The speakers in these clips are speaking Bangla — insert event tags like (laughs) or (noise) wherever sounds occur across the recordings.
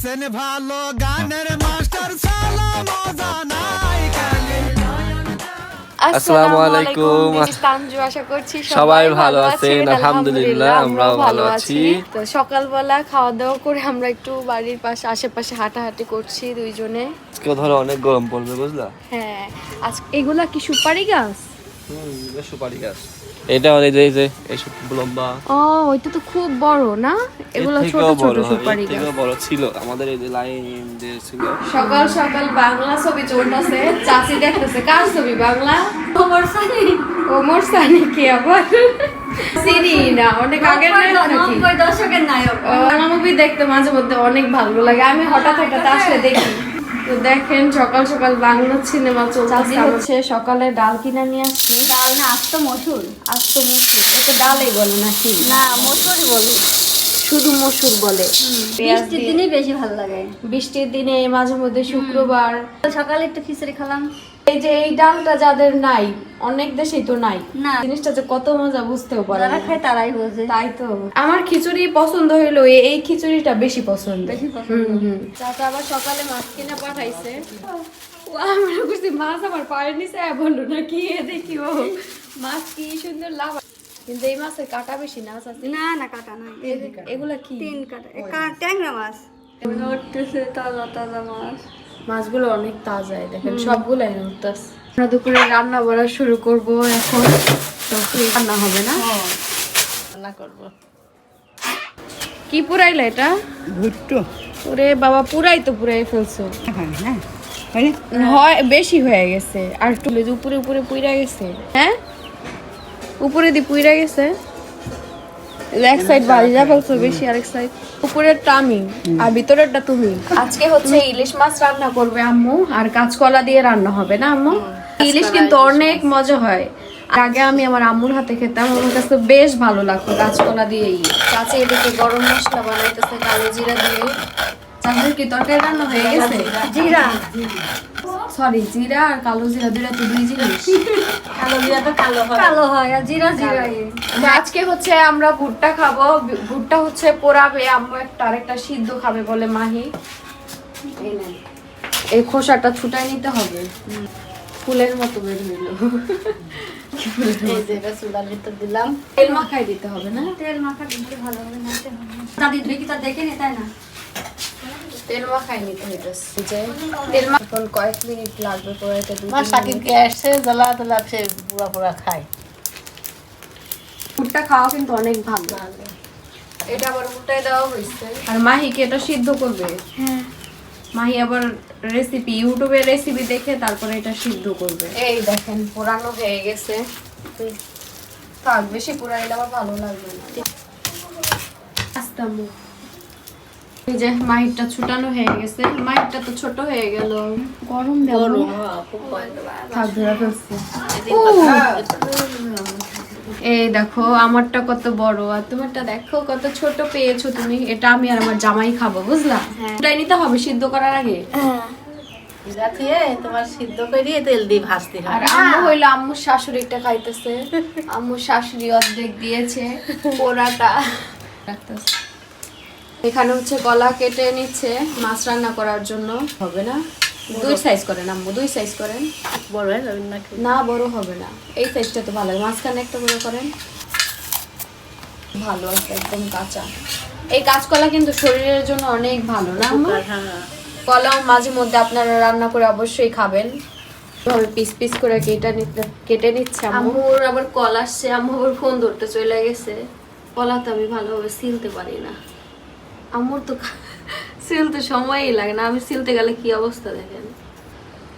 আছেন ভালো গানের মাস্টার সালা মজা নাই কালে আসসালামু আলাইকুম। আশা করছি সবাই ভালো আছেন, আলহামদুলিল্লাহ, আমরাও ভালো আছি। তো সকালবেলা খাওয়া দাওয়া করে আমরা একটু বাড়ির পাশে আশেপাশে হাঁটাহাঁটি করছি দুইজনে। আজকে ধরো অনেক গরম পড়বে বুঝলা? হ্যাঁ আজ এগুলা কি সুপারি গাছ? হুম সুপারি গাছ। এটা যে এই যে এইসব লম্বা ও ওইটা তো খুব বড় না? এগুলো ছোট ছোট সুপারি গাছ। থেকেও বড় ছিল। আমাদের এই যে লাইন যে ছিল। সকাল সকাল বাংলা ছবি চলতেছে চাচি দেখতেছে কার ছবি বাংলা? ওমর সানি। ওমর সানি কি আবার? চিনি না অনেক আগের নায়ক দর্শকের নায়ক। বাংলা মুভি দেখতে মাঝে মধ্যে অনেক ভালো লাগে। আমি হঠাৎ হঠাৎ আসলে দেখি। তো দেখেন সকাল সকাল বাংলা সিনেমা চলছে। হচ্ছে সকালে ডাল কিনে নিয়ে আসছি। ডাল না আস্ত মসুর। আজ তো মসুর। এটা ডালই বলে নাকি? না মসুরই বলি শুধু মসুর বলে। বৃষ্টির দিনে বেশি ভালো লাগে। বৃষ্টির দিনে মাঝে মধ্যে শুক্রবার। সকালে একটু খিচুড়ি খেলাম। এই যে এই ডালটা যাদের নাই অনেক দেশেই তো নাই। না। জিনিসটা যে কত মজা বুঝতেও পারে যারা খায় তারাই বোঝে। তাই তো। আমার খিচুড়ি পছন্দ হইল এই খিচুড়িটা বেশি পছন্দ। বেশি পছন্দ। চাচা আবার সকালে মাছ কিনে পাঠাইছে। আমরা বুঝছি মাছ আমার পায়ের নিচে বলল না কি? দেখি ও মাছ কি সুন্দর লাভ কিন্তু এই মাছের কাটা বেশি না চাচি? না না কাটা নাই। এগুলা কি? তিন কাটা। ট্যাংরা মাছ। উঠতেছে তাজা তাজা মাছ। মাছগুলো অনেক তাজা দেখেন সবগুলাই উঠতেছে। আমরা দুপুরে রান্না বাড়া শুরু করব এখন। রান্না হবে না? রান্না করব। কি পুরাইলে এটা? ভুট্টো। ওরে বাবা পুরাই তো পুরাই ফেলছো। হ্যাঁ হ্যাঁ হয় বেশি হয়ে গেছে। আর একটু লেজ উপরে উপরে পুইরা গেছে। হ্যাঁ? উপরে দি পুইরা গেছে। এক সাইড ভাজা বলছো বেশি আরেক সাইড উপরের টামি আর ভিতরেরটা তুমি। আজকে হচ্ছে ইলিশ মাছ রান্না করবে আম্মু আর কাঁচকলা দিয়ে রান্না হবে না আম্মু? ইলিশ কিন্তু অনেক মজা হয়। আর আগে আমি আমার আম্মুর হাতে খেতাম আমার কাছে বেশ ভালো লাগতো কাঁচকলা দিয়ে চাচি এদিকে গরম মশলা বানাইতেছে কালো জিরা দিয়ে। চাচির কি তরকারি রান্না হয়ে গেছে? জিরা? সরি জিরা আর কালো জিরা দুইটা তো দুই জিনিস। (laughs) কালো জিরা তো কালো হয়। কালো হয় আর জিরা জিরা তো আজকে হচ্ছে আমরা ভুট্টা খাব। ভুট্টা হচ্ছে পোড়াবে আম্মু একটা আরেকটা সিদ্ধ খাবে বলে মাহি। এই এই খোসাটা ছুটাই নিতে হবে। ফুলের মতো বের হইল। তেল মাখাই দিতে হবে না? তেল মাখা দিলে ভালো হবে না দাদি দুই কি তা দেখে নি তাই না? তেল মাখাই নিতে হইতেছে যে তেল এখন কয়েক মিনিট লাগবে পোড়াইতে সাকিবকে আসছে জ্বালা তোলা সে পুরা পুরা খায়। ভুট্টা খাওয়া কিন্তু অনেক ভালো। এটা আবার উল্টাই দেওয়া হয়েছে। আর মাহিকে এটা সিদ্ধ করবে। মাহি আবার রেসিপি ইউটিউবে রেসিপি দেখে তারপরে এটা সিদ্ধ করবে। এই দেখেন পোড়ানো হয়ে গেছে। থাক বেশি পোড়াইলে আমার ভালো লাগবে না। এই যে মাহিরটা ছুটানো হয়ে গেছে। মাহিরটা তো ছোট হয়ে গেল। গরম ফেলছে। এই দেখো আমারটা কত বড় আর তোমারটা দেখো কত ছোট পেয়েছ তুমি। এটা আমি আর আমার জামাই খাব বুঝলা? এটাই নিতে হবে সিদ্ধ করার আগে। রাখিয়ে তোমার সিদ্ধ করে তেল দিয়ে ভাজতে আর হয় আম্মু হইল আম্মুর শাশুড়িটা খাইতেছে। আম্মুর শাশুড়ি অর্ধেক দিয়েছে পোড়াটা। রাখতেছে। এখানে হচ্ছে গলা কেটে নিচ্ছে মাছ রান্না করার জন্য। হবে না? দুই সাইজ করেন আম্মু দুই সাইজ করেন। বড় হয়ে না বড় হবে না। এই সাইজটা তো ভালো মাঝখানে একটা বড় করেন। ভালো আছে একদম কাঁচা। এই কাঁচকলা কিন্তু শরীরের জন্য অনেক ভালো না? হ্যাঁ। কলাও মাঝে মধ্যে আপনারা রান্না করে অবশ্যই খাবেন। পিস পিস করে কেটে নিতে কেটে নিচ্ছে আম্মুর আবার কল আসছে আম্মু আবার ফোন ধরতে চলে গেছে। কলা তো আমি ভালোভাবে সিলতে পারি না। আম্মুর তো সিলতে সময়ই লাগে না। আমি সিলতে গেলে কি অবস্থা দেখেন?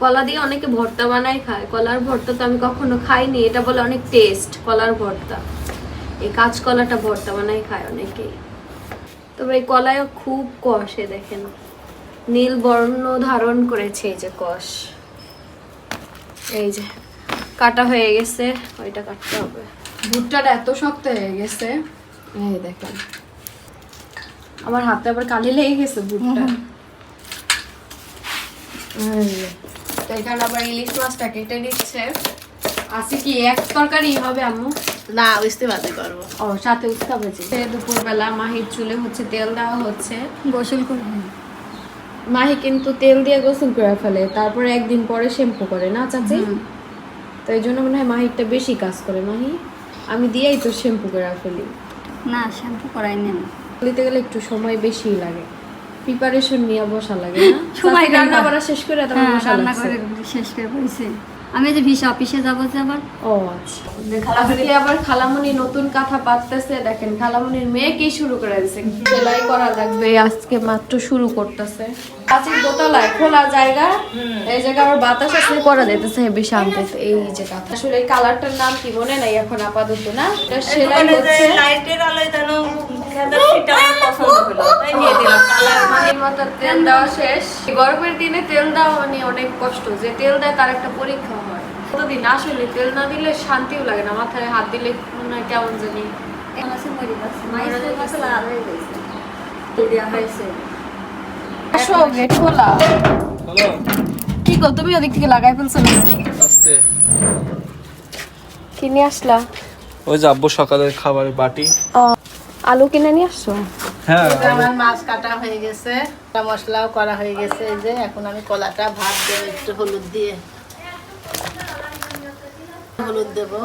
কলা দিয়ে অনেকে ভর্তা বানাই খায়। কলার ভর্তা তো আমি কখনো খাইনি। এটা বলে অনেক টেস্ট কলার ভর্তা। এই কাঁচকলাটা ভর্তা বানাই খায় অনেকেই। তবে এই কলায়ও খুব কষে দেখেন। নীল বর্ণ ধারণ করেছে এই যে কষ। এই যে কাটা হয়ে গেছে। ওইটা কাটতে হবে। ভুট্টাটা এত শক্ত হয়ে গেছে। এই দেখেন। আমার হাতে আবার কালি লেগে গেছে এই তো এখানে আবার ইলিশ মাছটা কেটে নিচ্ছে। আছে কি? এক তরকারি হবে আম্মু? না বুঝতে পারতে করব। ও সাথে উস্তা ভেজে। দুপুরবেলা মাহির চুলে হচ্ছে তেল দেওয়া হচ্ছে। গোসল করব মাহি কিন্তু তেল দিয়ে গোসল করে ফেলে। তারপরে একদিন পরে শ্যাম্পু করে না চাচি? তো এই জন্য মনে হয় মাহিরটা বেশি কাজ করে। মাহি আমি দিয়েই তো শ্যাম্পু করে ফেলি। না শ্যাম্পু করাই নেন দিতে গেলে একটু সময় বেশি লাগে। প্রিপারেশন নিয়ে বসা লাগে না। (laughs) সময় রান্না করা শেষ করে তারপর হ্যাঁ বসা রান্না করে শেষ করে পড়েছি আমি যে ভিসা অফিসে যাব যে আবার। ও আচ্ছা। আজকে আবার খালামুনি নতুন কাঁথা পাততেছে। দেখেন খালামুনির মেয়ে কি শুরু করে দিছে? সেলাই করা লাগবে আজকে মাত্র শুরু করতেছে। কাঁচের দোতলায় খোলা জায়গা। এই জায়গা আবার বাতাস আসলে করা যাইতেছে হেবি শান্তিতে এই যে কাঁথা। আসলে এই কালারটার নাম কি মনে নাই এখন আপাতত না? এটা সেলাই হচ্ছে। লাইটের আলোয় যেন খেদার সিটটা আমার পছন্দ হলো তাই নিয়ে দিলাম কালার মাটির মতো তেল দেওয়া শেষ। গরমের দিনে তেল দেওয়া মানে অনেক কষ্ট যে তেল দেয় তার একটা পরীক্ষা হয়। কতদিন আসলে তেল না দিলে শান্তিও লাগে না মাথায় হাত দিলে মনে হয় কেমন জানি। কি গো তুমি ওদিক থেকে লাগাই ফেলছো না আস্তে। কি নিয়ে আসলা? ওই যে আব্বু সকালের খাবারের বাটি। আলু কিনে নিয়ে আসছো? হ্যাঁ। আমার মাছ কাটা হয়ে গেছে মশলাও করা হয়ে গেছে এই যে এখন আমি কলাটা ভাত দেবো একটু হলুদ দিয়ে। হলুদ দেবো।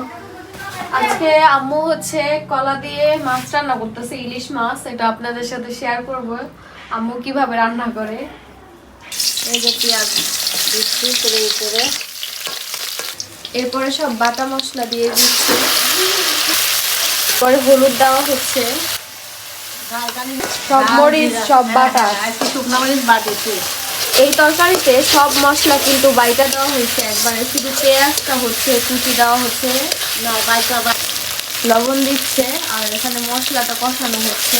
আজকে আম্মু হচ্ছে কলা দিয়ে মাছ রান্না করতেছে ইলিশ মাছ এটা আপনাদের সাথে শেয়ার করব। আম্মু কীভাবে রান্না করে? এই যে পেঁয়াজ দিচ্ছি করে করে এরপরে সব বাটা মশলা দিয়ে দিচ্ছি। পরে হলুদ দেওয়া হচ্ছে। সব মরিচ সব বাটা। আর শুকনো মরিচ বাটিছি এই তরকারিতে সব মশলা কিন্তু বাইটা দেওয়া হয়েছে। একবারে শুধু পেঁয়াজটা হচ্ছে কুচি দেওয়া হচ্ছে। বাইটা লবণ দিচ্ছে আর এখানে মশলাটা কষানো হচ্ছে।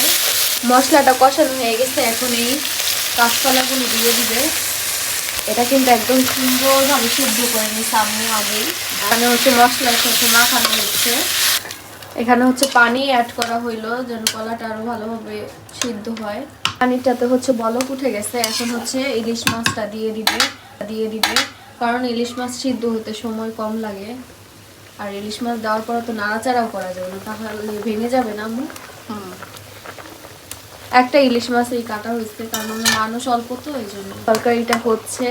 মশলাটা কষানো হয়ে গেছে এখন এই কাঁচকলাগুলো দিয়ে দিবে। এটা কিন্তু একদম সুন্দরভাবে সিদ্ধ করে নিচ্ছে আম্মু আগেই। এখানে হচ্ছে মশলার সাথে মাখানো হচ্ছে। এখানে হচ্ছে পানি অ্যাড করা হইল যেন কলাটা আরও ভালোভাবে সিদ্ধ হয়। পানিটাতে হচ্ছে বলক উঠে গেছে এখন হচ্ছে ইলিশ মাছটা দিয়ে দিবে দিয়ে দিবে কারণ ইলিশ মাছ সিদ্ধ হতে সময় কম লাগে। আর ইলিশ মাছ দেওয়ার পর তো নাড়াচাড়াও করা যাবে না তাহলে ভেঙে যাবে না আম্মু হুম। একটা ইলিশ মাছ এই কাটা হয়েছে কারণ আমরা মানুষ অল্প তো এই জন্য তরকারিটা হচ্ছে।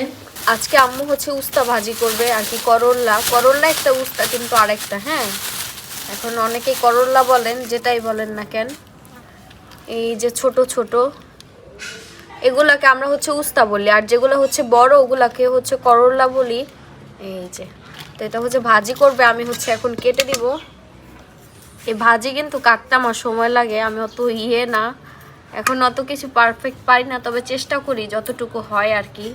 আজকে আম্মু হচ্ছে উস্তা ভাজি করবে আর কি করল্লা করল্লা একটা উস্তা কিন্তু আরেকটা হ্যাঁ? এখন অনেকেই করল্লা বলেন, যেটাই বলেন না কেন। এই যে ছোট ছোট, এগুলাকে আমরা হচ্ছে উস্তা বলি, আর যেগুলো হচ্ছে বড়, ওগুলাকে হচ্ছে করল্লা বলি। এই যে, তো এটা হচ্ছে ভাজি করবে, আমি হচ্ছে এখন কেটে দিব। এই ভাজি কিন্তু কাটতে আমার সময় লাগে, আমি অত ইয়ে না। এখন অত কিছু পারফেক্ট পারি না, তবে চেষ্টা করি যতটুকু হয় আর কি।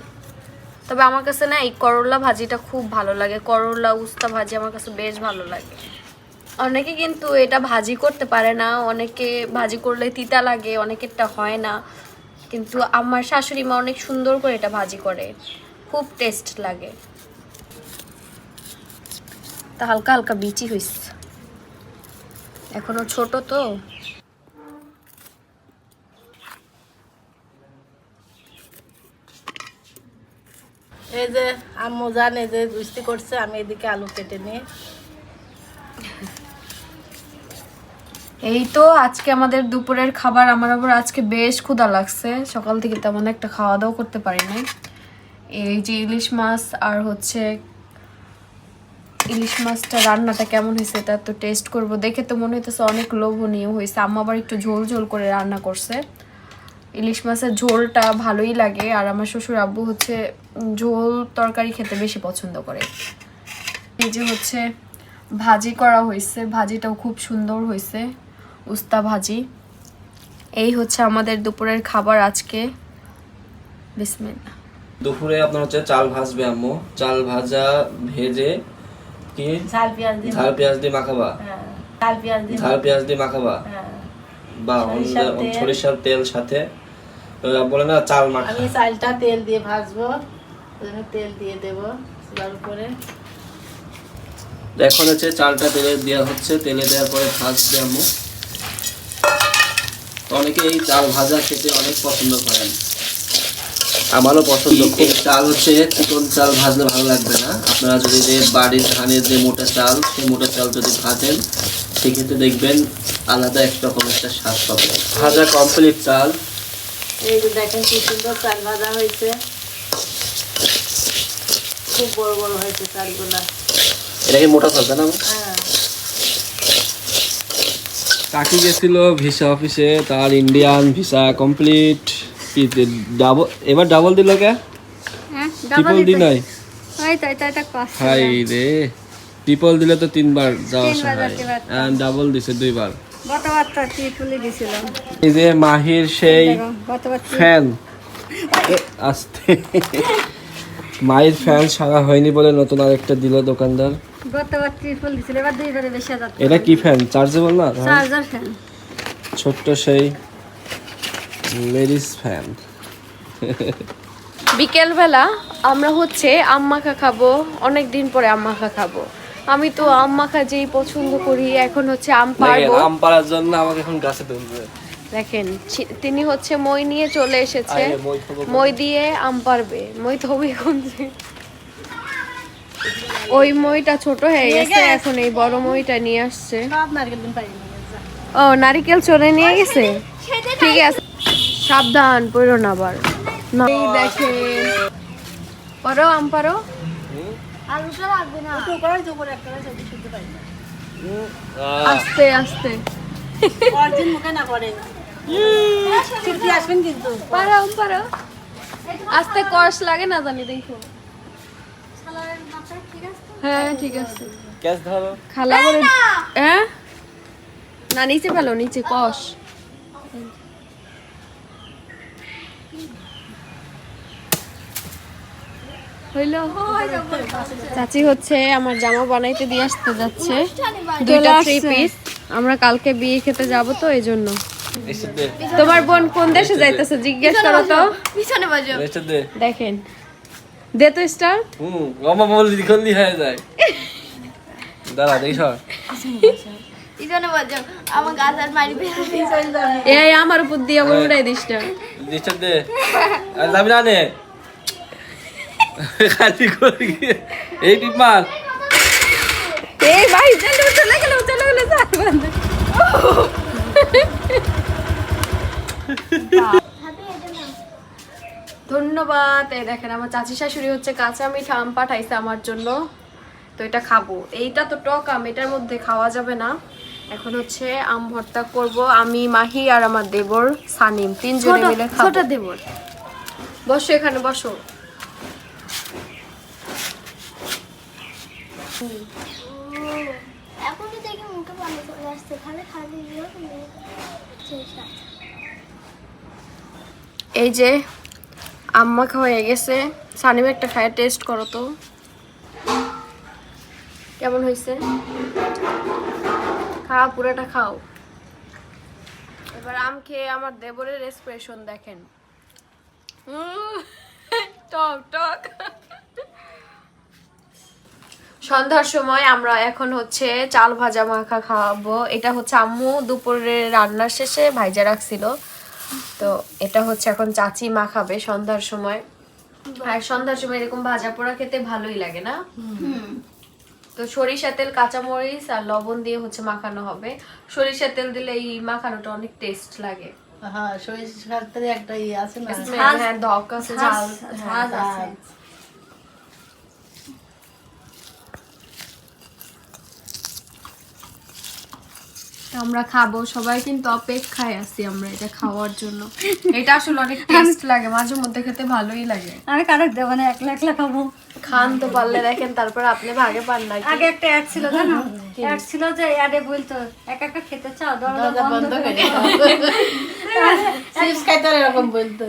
তবে আমার কাছে না, এই করলা ভাজিটা খুব ভালো লাগে, করলা উস্তা ভাজি আমার কাছে বেশ ভালো লাগে। অনেকে কিন্তু এটা ভাজি করতে পারে না, অনেকে ভাজি করলে তিতা লাগে, অনেকেরটা হয় না। কিন্তু আমার শাশুড়ি মা অনেক সুন্দর করে এটা ভাজি করে, খুব টেস্ট লাগে। তা হালকা হালকা বিচি হইছে। এখনও ছোট তো। এই যে আম্মু জানে যে গুস্তি করছে, আমি এদিকে আলু কেটে নিই। এই তো আজকে আমাদের দুপুরের খাবার, আমার আবার আজকে বেশ ক্ষুধা লাগছে। সকাল থেকে তেমন একটা খাওয়া দাওয়া করতে পারি নাই। এই যে ইলিশ মাছ আর হচ্ছে ইলিশ মাছটা রান্নাটা কেমন হয়েছে এটা তো টেস্ট করব। দেখে তো মনে হইতেছে অনেক লোভনীয় হয়েছে। আম্মা আবার একটু ঝোল ঝোল করে রান্না করছে। ইলিশ মাছের ঝোলটা ভালোই লাগে আর আমার শ্বশুর আব্বু হচ্ছে ঝোল তরকারি খেতে বেশি পছন্দ করে। এই যে হচ্ছে ভাজি করা হয়েছে, ভাজিটাও খুব সুন্দর হয়েছে। উস্তা ভাজি এই হচ্ছে আমাদের দুপুরের খাবার আজকে। বিসমিল্লাহ। দুপুরে আপনার হচ্ছে চাল ভাজবে আম্মু। চাল ভাজা ভেজে কি? ঝাল পেঁয়াজ দিয়ে ঝাল পেঁয়াজ দিয়ে মাখাবা? হ্যাঁ ঝাল পেঁয়াজ দিয়ে ঝাল পেঁয়াজ দিয়ে মাখাবা? হ্যাঁ। বা সরিষার অন্য- তেল। সরিষার তেল সাথে। বলে না চাল মাখা। আমি চালটা তেল দিয়ে ভাজবো। তেল দিয়ে দেবো চুলার উপরে। এখন হচ্ছে চালটা তেলে দেওয়া হচ্ছে। তেলে দেওয়ার পরে ভাজবে আম্মু। অনেকে এই চাল ভাজা খেতে অনেক পছন্দ করেন। আমারও পছন্দ খুব। চাল হচ্ছে চিকন চাল ভাজলে ভালো লাগবে না। আপনারা যদি যে বাড়ির ধানের যে মোটা চাল সেই মোটা চাল যদি ভাজেন সেক্ষেত্রে দেখবেন আলাদা এক রকম একটা স্বাদ পাবে ভাজা কমপ্লিট চাল। এই যে দেখেন কি সুন্দর চাল ভাজা হয়েছে। খুব বড় বড় হয়েছে চালগুলা। এটা কি মোটা চাল না? হ্যাঁ। কাকি গেছিল ভিসা অফিসে তার ইন্ডিয়ান ভিসা কমপ্লিট কি ডাবল এবার ডাবল দিল কে? হ্যাঁ ট্রিপল দি নাই? হাই রে। ট্রিপল দিলে তো তিনবার যাওয়া আসা হয়। ডাবল দিছে দুইবার। এই যে মাহির সেই ফ্যান আসতে। মায়ের ফ্যান সারা হয়নি বলে নতুন আরেকটা দিল দোকানদার। গতবার ত্রিপুল দিছিল এবার দুইবারে বেশি হাজার এটা কি ফ্যান চার্জেবল না? চার্জার ফ্যান ছোট্ট সেই লেডিস ফ্যান বিকেলবেলা আমরা হচ্ছে আম মাখা খাব অনেক দিন পরে আম মাখা খাব। আমি তো আম মাখা যেই পছন্দ করি এখন হচ্ছে আম পারব। আম পাড়ার জন্য আমাকে এখন গাছে তুলবে দেখেন তিনি হচ্ছে মই নিয়ে চলে এসেছে। মই দিয়ে আম পারবে। মই তো ওই মইটা ছোট হয়ে গেছে এখন এই বড় মইটা নিয়ে আসছে। সব নারকেল দিন নিয়ে ও নারিকেল চলে নিয়ে গেছে? ঠিক আছে। সাবধান পড়ো না আবার। এই পারো আম পারো না। আস্তে আস্তে। অর্জিন মুখে না করে আসবেন কিন্তু। পারো আম পারো আস্তে কষ লাগে না জানি দেখো। হ্যাঁ ঠিক আছে। গ্যাস ধরো। খালা বলে হ্যাঁ? না নিচে ফেলো নিচে কষ হইল? চাচি হচ্ছে আমার জামা বানাইতে দিয়ে আসতে যাচ্ছে। দুইটা থ্রি পিস আমরা কালকে বিয়ে খেতে যাব তো এই জন্য। তোমার বোন কোন দেশে যাইতেছে জিজ্ঞেস করো তো। দেখেন। দে তো স্টার। হুম গমা বললি লিখলি হয়ে যায়। দাঁড়া দেখি সর এই আমার উপর দিয়ে আমার উড়াই দিস না। দে। আর যাবি না নে? খালি করে এই টিপ এই ভাই চলো চলে গেল চলে গেল ধন্যবাদ। এই দেখেন আমার চাচি শাশুড়ি হচ্ছে কাঁচা মিঠা আম পাঠাইছে আমার জন্য। তো এটা খাব। এইটা তো টক আম এটার মধ্যে খাওয়া যাবে না। এখন হচ্ছে আম ভর্তা করব। আমি মাহি আর আমার দেবর সানিম তিনজনে মিলে খাব। ছোট দেবর। বসো এখানে বসো। খালি দিও এই যে আম্মা খাওয়া হয়ে গেছে। সানিম একটা খায় টেস্ট করো তো। কেমন হয়েছে খাও, পুরোটা খাও। এবার আম খেয়ে আমার দেবরের এক্সপ্রেশন দেখেন। টক টক। সন্ধ্যার সময় আমরা এখন হচ্ছে চাল ভাজা মাখা খাওয়াবো। এটা হচ্ছে আম্মু দুপুরে রান্নার শেষে ভাইজা রাখছিল। তো এটা হচ্ছে এখন চাচি মা খাবে সন্ধ্যার সময়। আর সন্ধ্যার সময় এরকম ভাজা পোড়া খেতে ভালোই লাগে না? তো সরিষা তেল কাঁচামরিচ আর লবণ দিয়ে হচ্ছে মাখানো হবে। সরিষা তেল দিলে এই মাখানোটা অনেক টেস্ট লাগে। হ্যাঁ সরিষার তেলে একটা ইয়ে আছে না? হ্যাঁ দক আছে ঝাল হ্যাঁ, আমরা খাব সবাই কিন্তু অপেক্ষায় আছি আমরা এটা খাওয়ার জন্য। এটা আসলে অনেক টেস্ট লাগে মাঝে মধ্যে খেতে ভালোই লাগে। আমি কারও দেবো না একলা একলা খাব। খান তো পারলে দেখেন তারপর আপনি ভাগে পান না আগে একটা অ্যাড ছিল জানো? অ্যাড ছিল যে অ্যাডে বলতো একা একা খেতে চাও দরজা বন্ধ করে চিপস (laughs) খাইতে এরকম বলতো।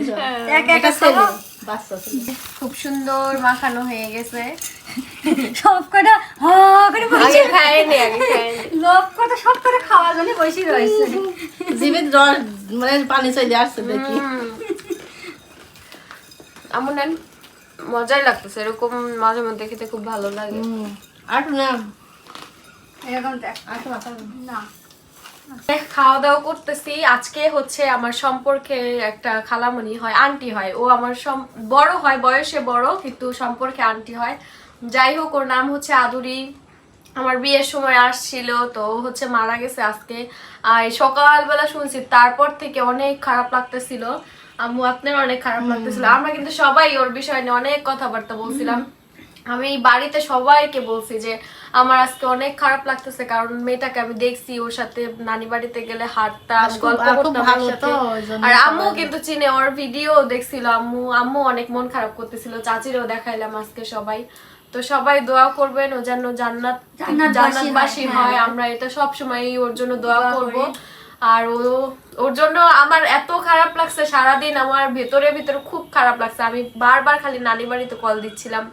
একা একা খাব। খুব সুন্দর মাখানো হয়ে গেছে। সব কটা হা করে বসে আগে খায়নি আগে খায়নি লোভ কটা সব করে খাওয়ার জন্য বসে রয়েছে। জিভে রস মানে পানি চলে আসছে দেখি। এমন নেন মজাই লাগতেছে এরকম মাঝে মধ্যে খেতে খুব ভালো লাগে। এরকম না। খাওয়া দাওয়া করতেছি। আজকে হচ্ছে আমার সম্পর্কে একটা খালামণি হয় আন্টি হয়। ও আমার বড় হয় বয়সে বড় কিন্তু সম্পর্কে আন্টি হয়। যাই হোক ওর নাম হচ্ছে আদুরি। আমার বিয়ের সময় আসছিল তো হচ্ছে মারা গেছে আজকে। আর সকালবেলা শুনছি তারপর থেকে অনেক খারাপ লাগতেছিল। আম্মু আপনার অনেক খারাপ লাগতেছিল। আমরা কিন্তু সবাই ওর বিষয় নিয়ে অনেক কথাবার্তা বলছিলাম। আমি বাড়িতে সবাইকে বলছি যে আমার আজকে অনেক খারাপ লাগতেছে কারণ মেয়েটাকে আমি দেখছি ওর সাথে নানি বাড়িতে গেলে হাঁটতাম গল্প করতাম আর আম্মু কিন্তু চিনে ওর ভিডিও দেখছিল আম্মু আম্মু অনেক মন খারাপ করতেছিল চাচিরও দেখাইলাম আজকে সবাই। তো সবাই দোয়া করবেন ও যেন জান্নাত জান্নাতবাসী হয়, হয়। হ্যাঁ। আমরা এটা সব সময় ওর জন্য দোয়া করব। আর ও ওর জন্য আমার এত খারাপ লাগছে সারাদিন আমার ভেতরে ভেতরে খুব খারাপ লাগছে। আমি বারবার খালি নানি বাড়িতে কল দিচ্ছিলাম।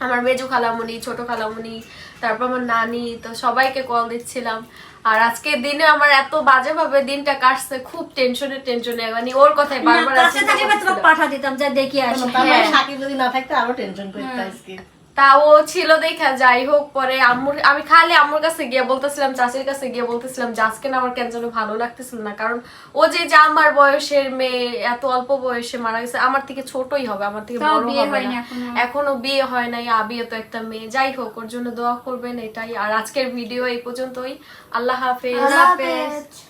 আমার মেজু খালামুনি ছোট খালামুনি তারপর আমার নানি তো সবাইকে কল দিচ্ছিলাম। আর আজকে দিনে আমার এত বাজে ভাবে দিনটা কাটছে খুব টেনশনে টেনশনে মানে ওর কথাই বারবার পাঠা দিতাম যা দেখি আসি। হ্যাঁ। সাকিব যদি না থাকতো আরও টেনশন করতে আজকে। তা ও ছিল দেখা যাই হোক পরে আম্মুর আমি খালি আম্মুর কাছে গিয়ে বলতেছিলাম চাচির কাছে গিয়ে বলতেছিলাম যে আজকে না আমার কেন যেন ভালো লাগতেছিল না। কারণ ও যে যে আমার বয়সের মেয়ে এত অল্প বয়সে মারা গেছে আমার থেকে ছোটই হবে আমার থেকে বড় হবে না। এখনও। বিয়ে হয় নাই আবিও তো একটা মেয়ে। যাই হোক ওর জন্য দোয়া করবেন এটাই। আর আজকের ভিডিও এই পর্যন্তই। আল্লাহ হাফেজ। আল্লাহ হাফেজ।